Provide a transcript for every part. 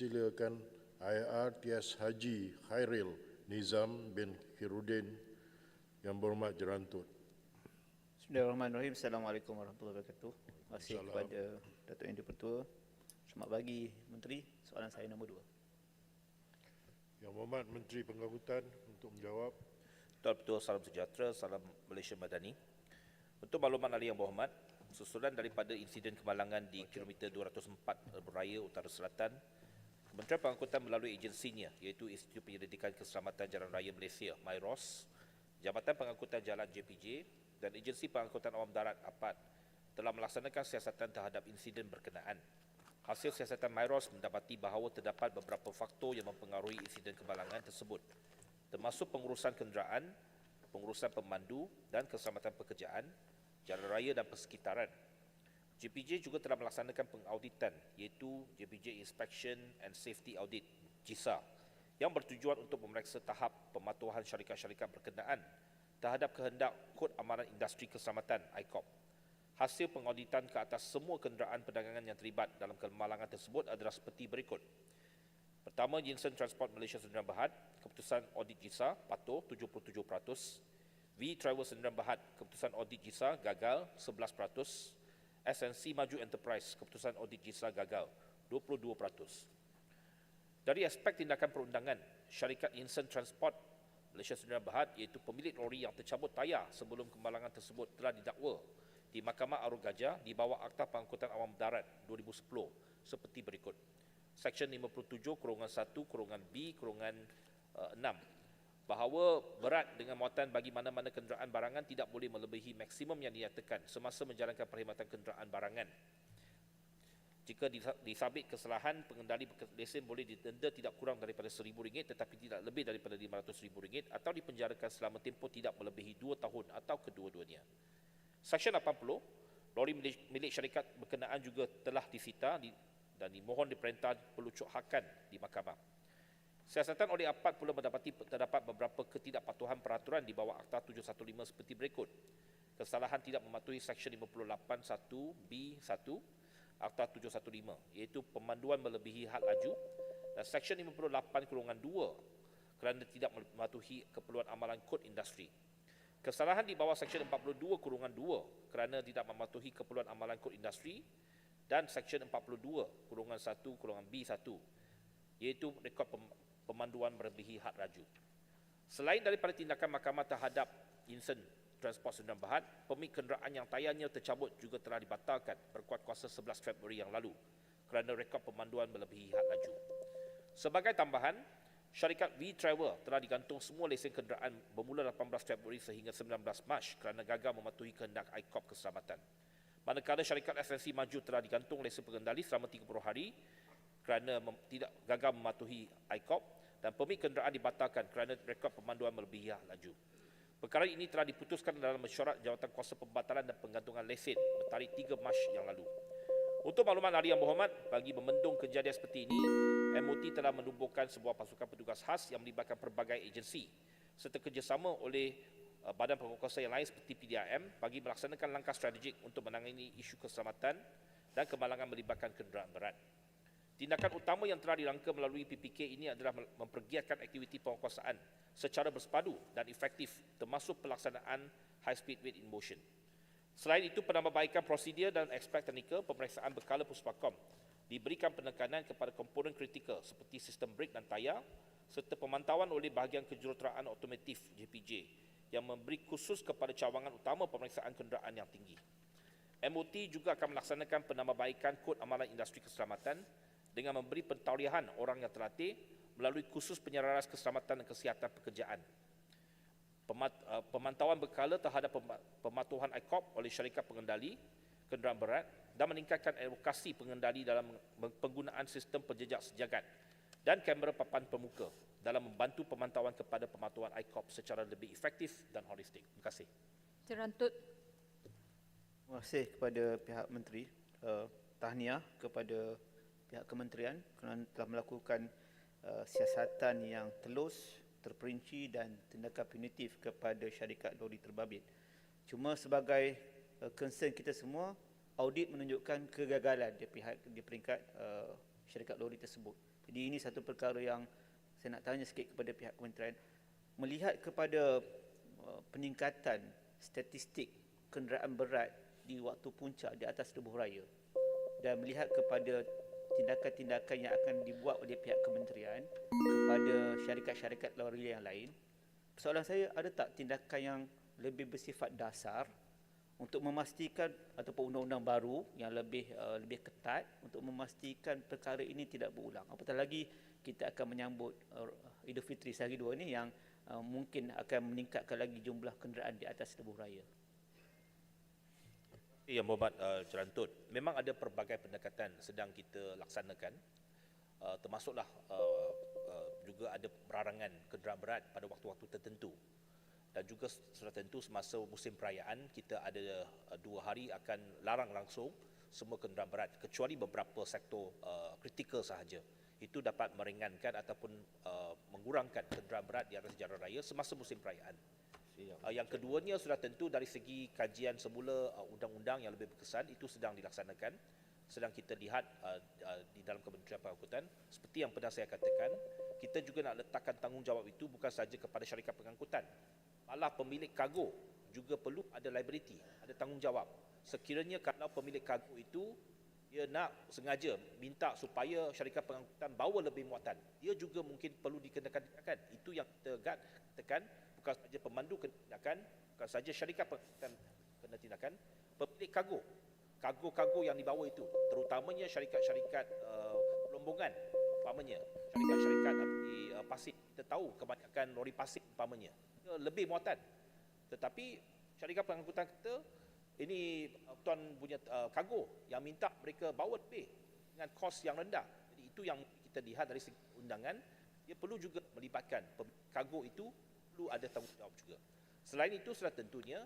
Silakan IRTS Haji Khairil Nizam bin Khirudin yang berhormat Jerantut. Bismillahirrahmanirrahim. Assalamualaikum warahmatullahi wabarakatuh. Terima kasih Salam. kepada Datuk Yang Dipertua. Selamat pagi Menteri. Soalan saya nombor dua. Yang berhormat Menteri Pengangkutan untuk menjawab. Tuan Betul, salam sejahtera, salam Malaysia Madani. Untuk makluman ahli yang berhormat, susulan daripada insiden kemalangan di kilometer 204 Lebuh Raya Utara Selatan, Kementerian Pengangkutan melalui agensinya iaitu Institut Penyelidikan Keselamatan Jalan Raya Malaysia, MYROS, Jabatan Pengangkutan Jalan JPJ dan Agensi Pengangkutan Awam Darat APAD telah melaksanakan siasatan terhadap insiden berkenaan. Hasil siasatan MYROS mendapati bahawa terdapat beberapa faktor yang mempengaruhi insiden kemalangan tersebut termasuk pengurusan kenderaan, pengurusan pemandu dan keselamatan pekerjaan, jalan raya dan persekitaran. JPJ juga telah melaksanakan pengauditan iaitu JPJ Inspection and Safety Audit JISA yang bertujuan untuk memeriksa tahap pematuhan syarikat-syarikat berkenaan terhadap kehendak Kod Amaran Industri Keselamatan ICOP. Hasil pengauditan ke atas semua kenderaan perdagangan yang terlibat dalam kemalangan tersebut adalah seperti berikut. Pertama, Jinsen Transport Malaysia Sdn Bhd, keputusan audit JISA patuh 77%, V Travel Sdn Bhd, keputusan audit JISA gagal 11%, SNC Maju Enterprise, keputusan audit JISA gagal 22%. Dari aspek tindakan perundangan, syarikat Insen Transport Malaysia Sdn Bhd iaitu pemilik lori yang tercabut tayar sebelum kemalangan tersebut telah didakwa di Mahkamah Arul Gajah di bawah Akta Pengangkutan Awam Darat 2010 seperti berikut. Seksyen 57 kurungan 1 kurungan B kurungan 6 bahawa berat dengan muatan bagi mana-mana kenderaan barangan tidak boleh melebihi maksimum yang dinyatakan semasa menjalankan perkhidmatan kenderaan barangan. Jika disa- disabit kesalahan, pengendali lesen boleh didenda tidak kurang daripada RM1,000 tetapi tidak lebih daripada RM500,000 atau dipenjarakan selama tempoh tidak melebihi 2 tahun atau kedua-duanya. Seksyen 80, lori milik, syarikat berkenaan juga telah disita di, dan dimohon diperintah pelucuthakan di mahkamah. Siasatan oleh APAD pula mendapati terdapat beberapa ketidakpatuhan peraturan di bawah Akta 715 seperti berikut. Kesalahan tidak mematuhi Seksyen 58.1b1 Akta 715 iaitu pemanduan melebihi had laju dan Seksyen 58 kurungan 2 kerana tidak mematuhi keperluan amalan kod industri. Kesalahan di bawah Seksyen 42 kurungan 2 kerana tidak mematuhi keperluan amalan kod industri dan Seksyen 42 kurungan 1 kurungan B1 iaitu rekod pem- pemanduan melebihi had laju. Selain daripada tindakan mahkamah terhadap Insen Transport Sdn Bhd, pemilik kenderaan yang tayarnya tercabut juga telah dibatalkan berkuat kuasa 11 Februari yang lalu kerana rekod pemanduan melebihi had laju. Sebagai tambahan, syarikat V Travel telah digantung semua lesen kenderaan bermula 18 Februari sehingga 19 Mac kerana gagal mematuhi kehendak ICOP keselamatan. Manakala syarikat SNC Maju telah digantung lesen pengendali selama 30 hari kerana tidak gagal mematuhi ICOP dan pemilik kenderaan dibatalkan kerana rekod pemanduan melebihi laju. Perkara ini telah diputuskan dalam mesyuarat Jawatan Kuasa Pembatalan dan Penggantungan Lesen bertarikh 3 Mac yang lalu. Untuk makluman ahli yang berhormat, bagi membendung kejadian seperti ini, MOT telah menubuhkan sebuah pasukan petugas khas yang melibatkan pelbagai agensi serta kerjasama oleh uh, badan penguasa yang lain seperti PDRM bagi melaksanakan langkah strategik untuk menangani isu keselamatan dan kemalangan melibatkan kenderaan berat. Tindakan utama yang telah dirangka melalui PPK ini adalah mem- mempergiatkan aktiviti penguasaan secara bersepadu dan efektif termasuk pelaksanaan high speed wait in motion. Selain itu, penambahbaikan prosedur dan aspek teknikal pemeriksaan berkala puspakom diberikan penekanan kepada komponen kritikal seperti sistem brek dan tayar serta pemantauan oleh bahagian kejuruteraan otomotif JPJ yang memberi khusus kepada cawangan utama pemeriksaan kenderaan yang tinggi. MOT juga akan melaksanakan penambahbaikan kod amalan industri keselamatan dengan memberi pentauliahan orang yang terlatih melalui kursus penyelaras keselamatan dan kesihatan pekerjaan. Pemat- uh, Pemantauan berkala terhadap pema- pematuhan ICOP oleh syarikat pengendali kenderaan berat dan meningkatkan edukasi pengendali dalam penggunaan sistem penjejak sejagat dan kamera papan pemuka dalam membantu pemantauan kepada pematuhan ICOP secara lebih efektif dan holistik. Terima kasih. Terantut Terima kasih kepada pihak menteri. Uh, tahniah kepada pihak kementerian kerana telah melakukan uh, siasatan yang telus, terperinci dan tindakan punitif kepada syarikat lori terbabit. Cuma sebagai uh, concern kita semua, audit menunjukkan kegagalan di pihak di peringkat uh, syarikat lori tersebut. Jadi ini satu perkara yang saya nak tanya sikit kepada pihak kementerian melihat kepada uh, peningkatan statistik kenderaan berat di waktu puncak di atas lebuh raya dan melihat kepada tindakan-tindakan yang akan dibuat oleh pihak kementerian kepada syarikat-syarikat lori yang lain soalan saya ada tak tindakan yang lebih bersifat dasar untuk memastikan ataupun undang-undang baru yang lebih uh, lebih ketat untuk memastikan perkara ini tidak berulang. Apatah lagi kita akan menyambut uh, Idul Fitri sehari dua ini yang uh, mungkin akan meningkatkan lagi jumlah kenderaan di atas lebuh raya. Ya Muhammad uh, Jerantut, memang ada pelbagai pendekatan sedang kita laksanakan. Uh, termasuklah uh, uh, juga ada perarangan kenderaan berat pada waktu-waktu tertentu. Dan juga sudah tentu semasa musim perayaan kita ada uh, dua hari akan larang langsung semua kenderaan berat kecuali beberapa sektor uh, kritikal sahaja. Itu dapat meringankan ataupun uh, mengurangkan kenderaan berat di atas jalan raya semasa musim perayaan. Uh, yang keduanya sudah tentu dari segi kajian semula uh, undang-undang yang lebih berkesan itu sedang dilaksanakan sedang kita lihat uh, uh, di dalam Kementerian Pengangkutan seperti yang pernah saya katakan kita juga nak letakkan tanggungjawab itu bukan saja kepada syarikat pengangkutan. Malah pemilik kargo juga perlu ada liability ada tanggungjawab. Sekiranya kalau pemilik kargo itu dia nak sengaja minta supaya syarikat pengangkutan bawa lebih muatan dia juga mungkin perlu dikenakan tindakan. Itu yang kita tekan bukan saja pemandu tindakan bukan saja syarikat pengangkutan kena tindakan pemilik kargo. Kargo-kargo yang dibawa itu terutamanya syarikat-syarikat uh, pelombongan umpamanya. Syarikat-syarikat di uh, pasir. Kita tahu kebanyakan lori pasir umpamanya. Lebih muatan. Tetapi syarikat pengangkutan kita ini uh, tuan punya uh, kargo yang minta mereka bawa lebih dengan kos yang rendah. Jadi itu yang kita lihat dari segi undangan. Dia perlu juga melibatkan kargo itu perlu ada tanggungjawab juga selain itu sudah tentunya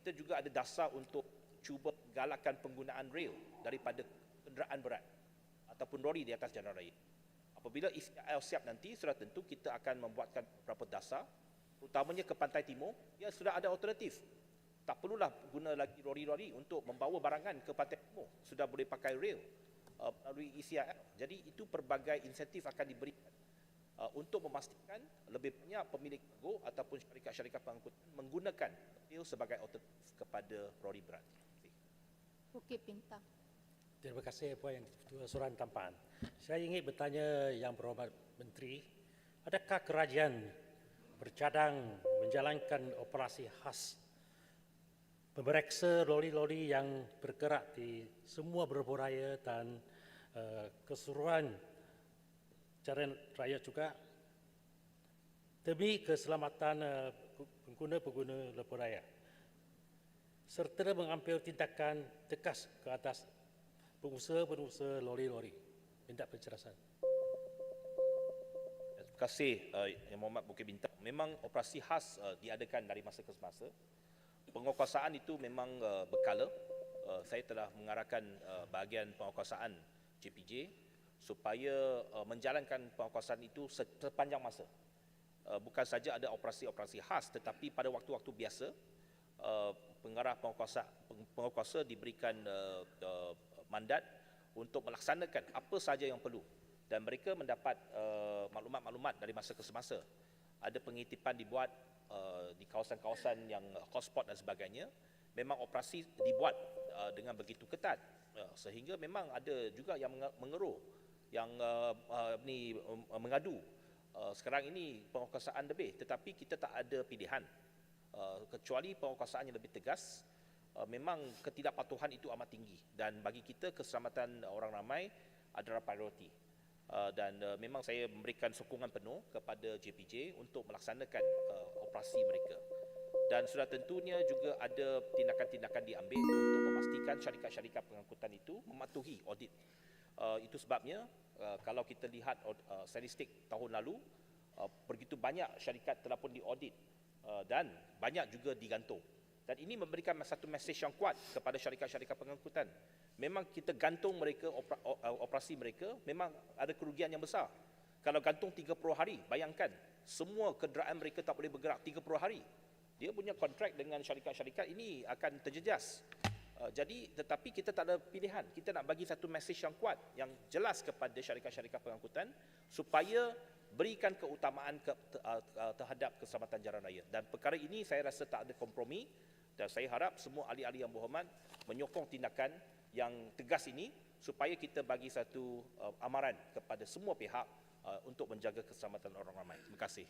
kita juga ada dasar untuk cuba galakkan penggunaan rail daripada kenderaan berat ataupun lori di atas jalan raya. Apabila ICL siap nanti, sudah tentu kita akan membuatkan beberapa dasar, terutamanya ke pantai timur, ya sudah ada alternatif. Tak perlulah guna lagi lori-lori untuk membawa barangan ke pantai timur. Sudah boleh pakai rail uh, melalui ECIL. Jadi itu pelbagai insentif akan diberikan uh, untuk memastikan lebih banyak pemilik kargo ataupun syarikat-syarikat pengangkutan menggunakan rail sebagai alternatif kepada lori berat. Bukit Bintang. Terima kasih Puan Ketua Suran Tampaan. Saya ingin bertanya Yang Berhormat Menteri, adakah kerajaan bercadang menjalankan operasi khas memeriksa lori-lori yang bergerak di semua beberapa raya dan uh, keseluruhan jalan raya juga demi keselamatan uh, pengguna-pengguna lebuh raya serta mengambil tindakan tegas ke atas pengusaha-pengusaha lori-lori. Minta penjelasan. Terima kasih uh, Yang Mohd Bukit Bintang. Memang operasi khas uh, diadakan dari masa ke semasa. Penguasaan itu memang uh, berkala. Uh, saya telah mengarahkan uh, bahagian penguasaan JPJ supaya uh, menjalankan penguasaan itu sepanjang masa. Uh, bukan saja ada operasi-operasi khas tetapi pada waktu-waktu biasa uh, pengarah penguasa penguasa diberikan uh, uh, mandat untuk melaksanakan apa saja yang perlu dan mereka mendapat uh, maklumat-maklumat dari masa ke semasa. Ada pengitipan dibuat uh, di kawasan-kawasan yang uh, hotspot dan sebagainya. Memang operasi dibuat uh, dengan begitu ketat uh, sehingga memang ada juga yang menge- mengeruh yang uh, uh, ni uh, mengadu. Uh, sekarang ini penguasaan lebih tetapi kita tak ada pilihan. Uh, kecuali penguasaan yang lebih tegas uh, memang ketidakpatuhan itu amat tinggi. Dan bagi kita keselamatan orang ramai adalah prioriti. Uh, dan uh, memang saya memberikan sokongan penuh kepada JPJ untuk melaksanakan uh, operasi mereka. Dan sudah tentunya juga ada tindakan-tindakan diambil untuk memastikan syarikat-syarikat pengangkutan itu mematuhi audit uh, itu sebabnya uh, kalau kita lihat uh, statistik tahun lalu uh, begitu banyak syarikat telah pun diaudit uh, dan banyak juga digantung dan ini memberikan satu mesej yang kuat kepada syarikat-syarikat pengangkutan. Memang kita gantung mereka, opera, operasi mereka, memang ada kerugian yang besar. Kalau gantung 30 hari, bayangkan semua kenderaan mereka tak boleh bergerak 30 hari. Dia punya kontrak dengan syarikat-syarikat ini akan terjejas. Uh, jadi tetapi kita tak ada pilihan. Kita nak bagi satu mesej yang kuat, yang jelas kepada syarikat-syarikat pengangkutan supaya berikan keutamaan ke, te- uh, uh, terhadap keselamatan jalan raya. Dan perkara ini saya rasa tak ada kompromi dan saya harap semua ahli-ahli yang berhormat menyokong tindakan yang tegas ini supaya kita bagi satu uh, amaran kepada semua pihak uh, untuk menjaga keselamatan orang ramai. Terima kasih.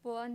Puan